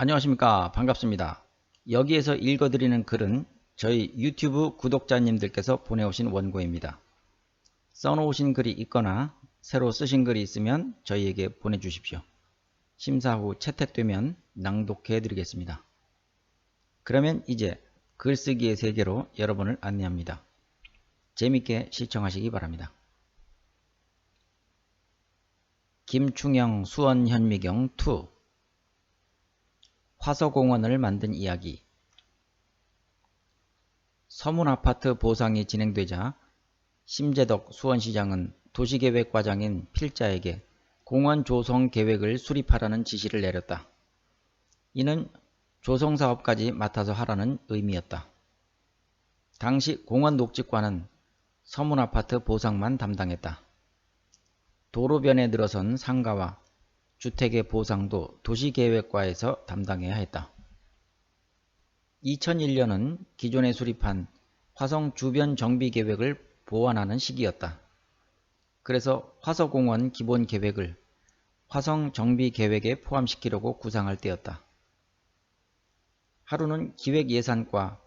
안녕하십니까 반갑습니다. 여기에서 읽어드리는 글은 저희 유튜브 구독자님들께서 보내오신 원고입니다. 써놓으신 글이 있거나 새로 쓰신 글이 있으면 저희에게 보내주십시오. 심사 후 채택되면 낭독해 드리겠습니다. 그러면 이제 글쓰기의 세계로 여러분을 안내합니다. 재밌게 시청하시기 바랍니다. 김충영 수원현미경 2 화서공원을 만든 이야기 서문아파트 보상이 진행되자 심재덕 수원시장은 도시계획과장인 필자에게 공원 조성 계획을 수립하라는 지시를 내렸다. 이는 조성사업까지 맡아서 하라는 의미였다. 당시 공원 녹지과는 서문아파트 보상만 담당했다. 도로변에 늘어선 상가와 주택의 보상도 도시계획과에서 담당해야 했다. 2001년은 기존에 수립한 화성 주변 정비 계획을 보완하는 시기였다. 그래서 화서공원 기본 계획을 화성 정비 계획에 포함시키려고 구상할 때였다. 하루는 기획 예산과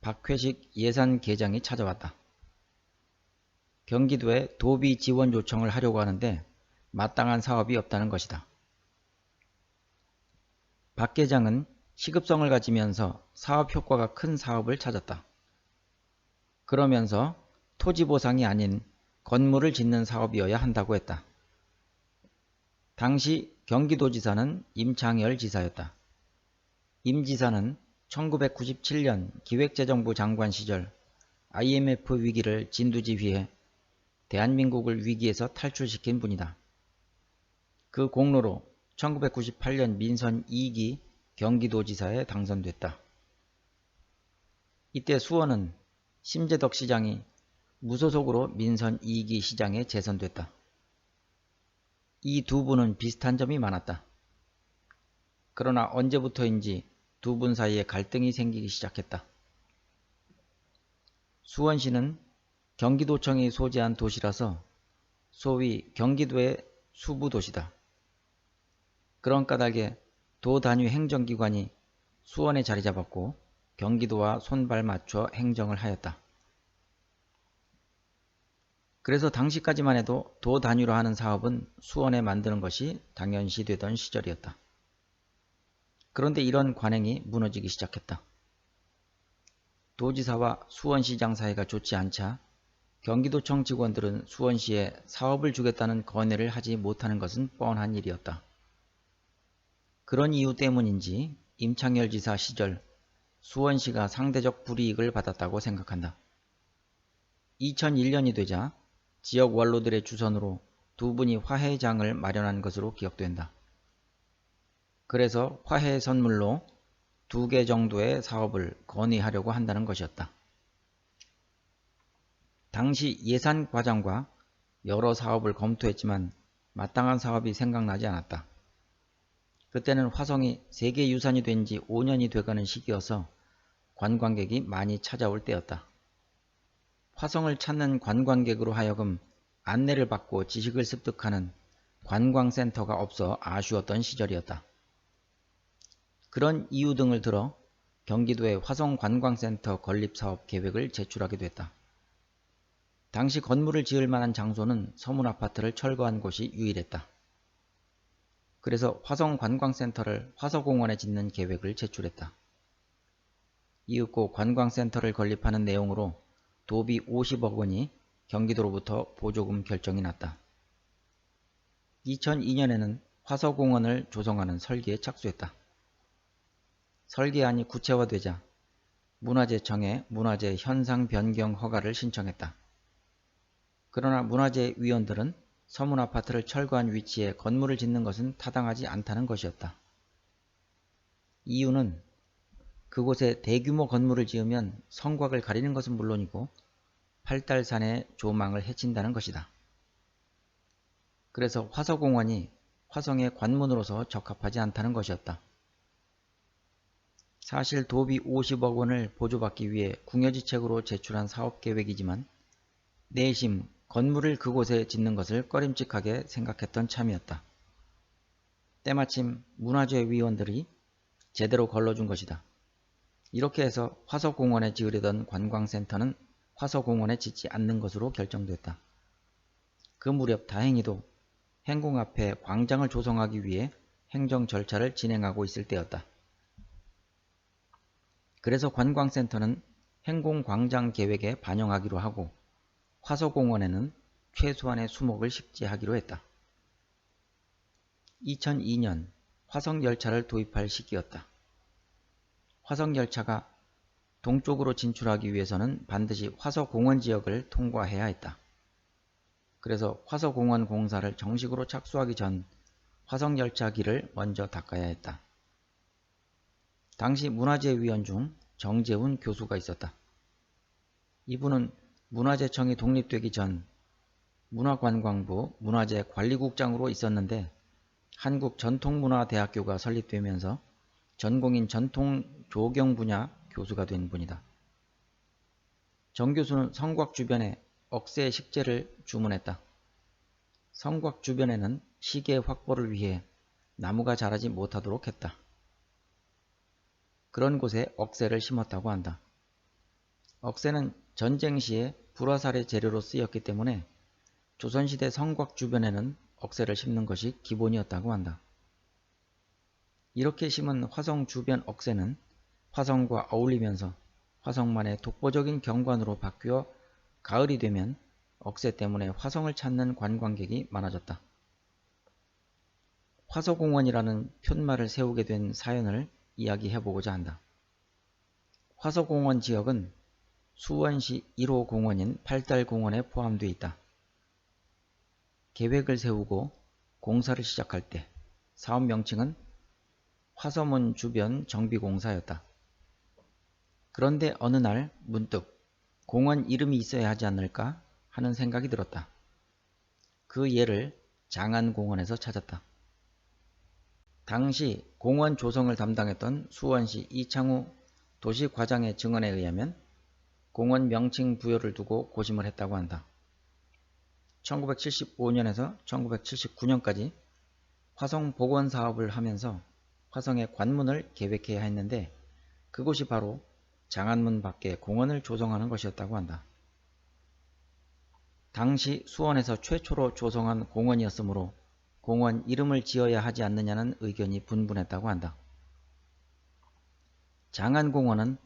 박회식 예산 계장이 찾아왔다. 경기도에 도비 지원 요청을 하려고 하는데 마땅한 사업이 없다는 것이다. 박 계장은 시급성을 가지면서 사업 효과가 큰 사업을 찾았다. 그러면서 토지 보상이 아닌 건물을 짓는 사업이어야 한다고 했다. 당시 경기도지사는 임창열 지사였다. 임 지사는 1997년 기획재정부 장관 시절 IMF 위기를 진두지휘해 대한민국을 위기에서 탈출시킨 분이다. 그 공로로 1998년 민선 2기 경기도지사에 당선됐다. 이때 수원은 심재덕 시장이 무소속으로 민선 2기 시장에 재선됐다. 이 두 분은 비슷한 점이 많았다. 그러나 언제부터인지 두 분 사이에 갈등이 생기기 시작했다. 수원시는 경기도청이 소재한 도시라서 소위 경기도의 수부도시다. 그런 까닭에 도 단위 행정기관이 수원에 자리 잡았고 경기도와 손발 맞춰 행정을 하였다. 그래서 당시까지만 해도 도 단위로 하는 사업은 수원에 만드는 것이 당연시 되던 시절이었다. 그런데 이런 관행이 무너지기 시작했다. 도지사와 수원시장 사이가 좋지 않자 경기도청 직원들은 수원시에 사업을 주겠다는 건의를 하지 못하는 것은 뻔한 일이었다. 그런 이유 때문인지 임창열 지사 시절 수원시가 상대적 불이익을 받았다고 생각한다. 2001년이 되자 지역 원로들의 주선으로 두 분이 화해장을 마련한 것으로 기억된다. 그래서 화해 선물로 두 개 정도의 사업을 건의하려고 한다는 것이었다. 당시 예산 과장과 여러 사업을 검토했지만 마땅한 사업이 생각나지 않았다. 그때는 화성이 세계유산이 된 지 5년이 돼가는 시기여서 관광객이 많이 찾아올 때였다. 화성을 찾는 관광객으로 하여금 안내를 받고 지식을 습득하는 관광센터가 없어 아쉬웠던 시절이었다. 그런 이유 등을 들어 경기도에 화성관광센터 건립사업 계획을 제출하게 됐다. 당시 건물을 지을 만한 장소는 서문 아파트를 철거한 곳이 유일했다. 그래서 화성관광센터를 화서공원에 짓는 계획을 제출했다. 이윽고 관광센터를 건립하는 내용으로 도비 50억 원이 경기도로부터 보조금 결정이 났다. 2002년에는 화서공원을 조성하는 설계에 착수했다. 설계안이 구체화되자 문화재청에 문화재 현상 변경 허가를 신청했다. 그러나 문화재 위원들은 서문 아파트를 철거한 위치에 건물을 짓는 것은 타당하지 않다는 것이었다. 이유는 그곳에 대규모 건물을 지으면 성곽을 가리는 것은 물론이고 팔달산의 조망을 해친다는 것이다. 그래서 화서공원이 화성의 관문으로서 적합하지 않다는 것이었다. 사실 도비 50억 원을 보조받기 위해 궁여지책으로 제출한 사업계획이지만 내심 건물을 그곳에 짓는 것을 꺼림칙하게 생각했던 참이었다. 때마침 문화재 위원들이 제대로 걸러준 것이다. 이렇게 해서 화서공원에 지으려던 관광센터는 화서공원에 짓지 않는 것으로 결정됐다. 그 무렵 다행히도 행궁 앞에 광장을 조성하기 위해 행정 절차를 진행하고 있을 때였다. 그래서 관광센터는 행궁 광장 계획에 반영하기로 하고 화서공원에는 최소한의 수목을 식재하기로 했다. 2002년 화성열차를 도입할 시기였다. 화성열차가 동쪽으로 진출하기 위해서는 반드시 화서공원 지역을 통과해야 했다. 그래서 화서공원 공사를 정식으로 착수하기 전 화성열차 길을 먼저 닦아야 했다. 당시 문화재위원 중 정재훈 교수가 있었다. 이분은 문화재청이 독립되기 전 문화관광부 문화재관리국장으로 있었는데 한국전통문화대학교가 설립되면서 전공인 전통 조경 분야 교수가 된 분이다. 정 교수는 성곽 주변에 억새 식재를 주문했다. 성곽 주변에는 시계 확보를 위해 나무가 자라지 못하도록 했다. 그런 곳에 억새를 심었다고 한다. 억새는 전쟁 시에 불화살의 재료로 쓰였기 때문에 조선시대 성곽 주변에는 억새를 심는 것이 기본이었다고 한다. 이렇게 심은 화성 주변 억새는 화성과 어울리면서 화성만의 독보적인 경관으로 바뀌어 가을이 되면 억새 때문에 화성을 찾는 관광객이 많아졌다. 화서공원이라는 푯말을 세우게 된 사연을 이야기해보고자 한다. 화서공원 지역은 수원시 1호 공원인 팔달공원에 포함되어 있다. 계획을 세우고 공사를 시작할 때 사업 명칭은 화서문 주변 정비공사였다. 그런데 어느 날 문득 공원 이름이 있어야 하지 않을까 하는 생각이 들었다. 그 예를 장안공원에서 찾았다. 당시 공원 조성을 담당했던 수원시 이창우 도시과장의 증언에 의하면 공원 명칭 부여를 두고 고심을 했다고 한다. 1975년에서 1979년까지 화성 복원 사업을 하면서 화성의 관문을 계획해야 했는데 그곳이 바로 장안문 밖에 공원을 조성하는 것이었다고 한다. 당시 수원에서 최초로 조성한 공원이었으므로 공원 이름을 지어야 하지 않느냐는 의견이 분분했다고 한다. 장안공원은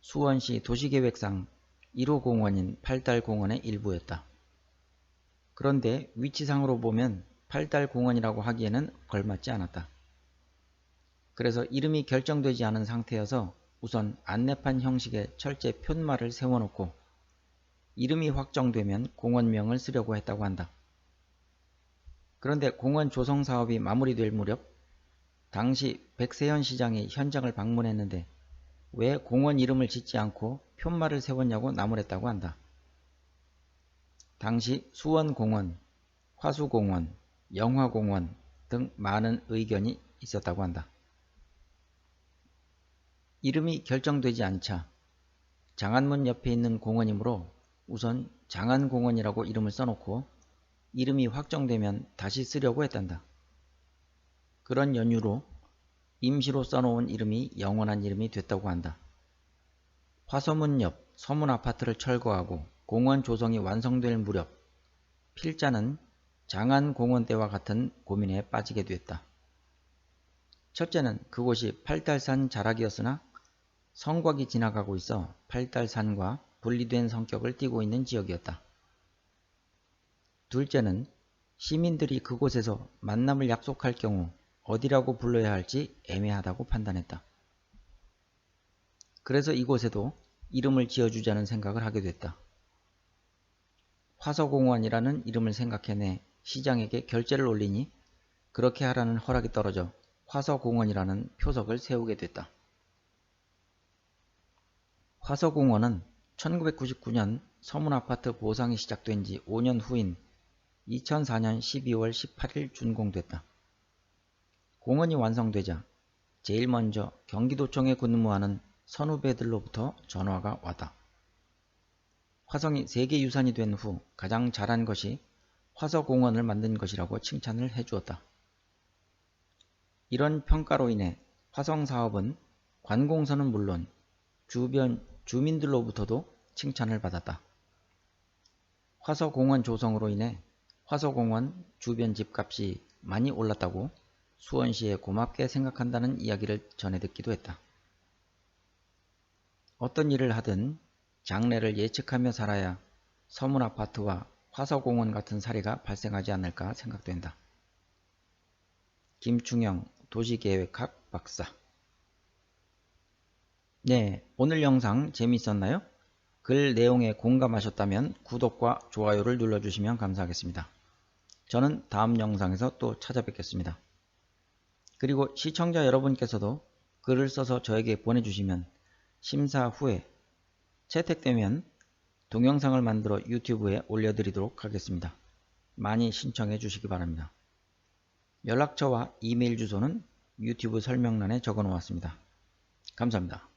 수원시 도시계획상 1호 공원인 팔달 공원의 일부였다. 그런데 위치상으로 보면 팔달 공원이라고 하기에는 걸맞지 않았다. 그래서 이름이 결정되지 않은 상태여서 우선 안내판 형식의 철제 푯말을 세워놓고 이름이 확정되면 공원명을 쓰려고 했다고 한다. 그런데 공원 조성 사업이 마무리될 무렵 당시 백세현 시장이 현장을 방문했는데 왜 공원 이름을 짓지 않고 푯말을 세웠냐고 나무랬다고 한다. 당시 수원공원, 화수공원, 영화공원 등 많은 의견이 있었다고 한다. 이름이 결정되지 않자 장안문 옆에 있는 공원이므로 우선 장안공원이라고 이름을 써놓고 이름이 확정되면 다시 쓰려고 했단다. 그런 연유로 임시로 써놓은 이름이 영원한 이름이 됐다고 한다. 화서문 옆 서문 아파트를 철거하고 공원 조성이 완성될 무렵 필자는 장안 공원 때와 같은 고민에 빠지게 됐다. 첫째는 그곳이 팔달산 자락이었으나 성곽이 지나가고 있어 팔달산과 분리된 성격을 띠고 있는 지역이었다. 둘째는 시민들이 그곳에서 만남을 약속할 경우 어디라고 불러야 할지 애매하다고 판단했다. 그래서 이곳에도 이름을 지어주자는 생각을 하게 됐다. 화서공원이라는 이름을 생각해내 시장에게 결제를 올리니 그렇게 하라는 허락이 떨어져 화서공원이라는 표석을 세우게 됐다. 화서공원은 1999년 서문아파트 보상이 시작된 지 5년 후인 2004년 12월 18일 준공됐다. 공원이 완성되자 제일 먼저 경기도청에 근무하는 선후배들로부터 전화가 왔다. 화성이 세계 유산이 된 후 가장 잘한 것이 화서공원을 만든 것이라고 칭찬을 해주었다. 이런 평가로 인해 화성 사업은 관공서는 물론 주변 주민들로부터도 칭찬을 받았다. 화서공원 조성으로 인해 화서공원 주변 집값이 많이 올랐다고 수원시에 고맙게 생각한다는 이야기를 전해 듣기도 했다. 어떤 일을 하든 장래를 예측하며 살아야 서문 아파트와 화서공원 같은 사례가 발생하지 않을까 생각된다. 김충영 도시계획학 박사 네, 오늘 영상 재미있었나요? 글 내용에 공감하셨다면 구독과 좋아요를 눌러주시면 감사하겠습니다. 저는 다음 영상에서 또 찾아뵙겠습니다. 그리고 시청자 여러분께서도 글을 써서 저에게 보내주시면 심사 후에 채택되면 동영상을 만들어 유튜브에 올려드리도록 하겠습니다. 많이 신청해 주시기 바랍니다. 연락처와 이메일 주소는 유튜브 설명란에 적어 놓았습니다. 감사합니다.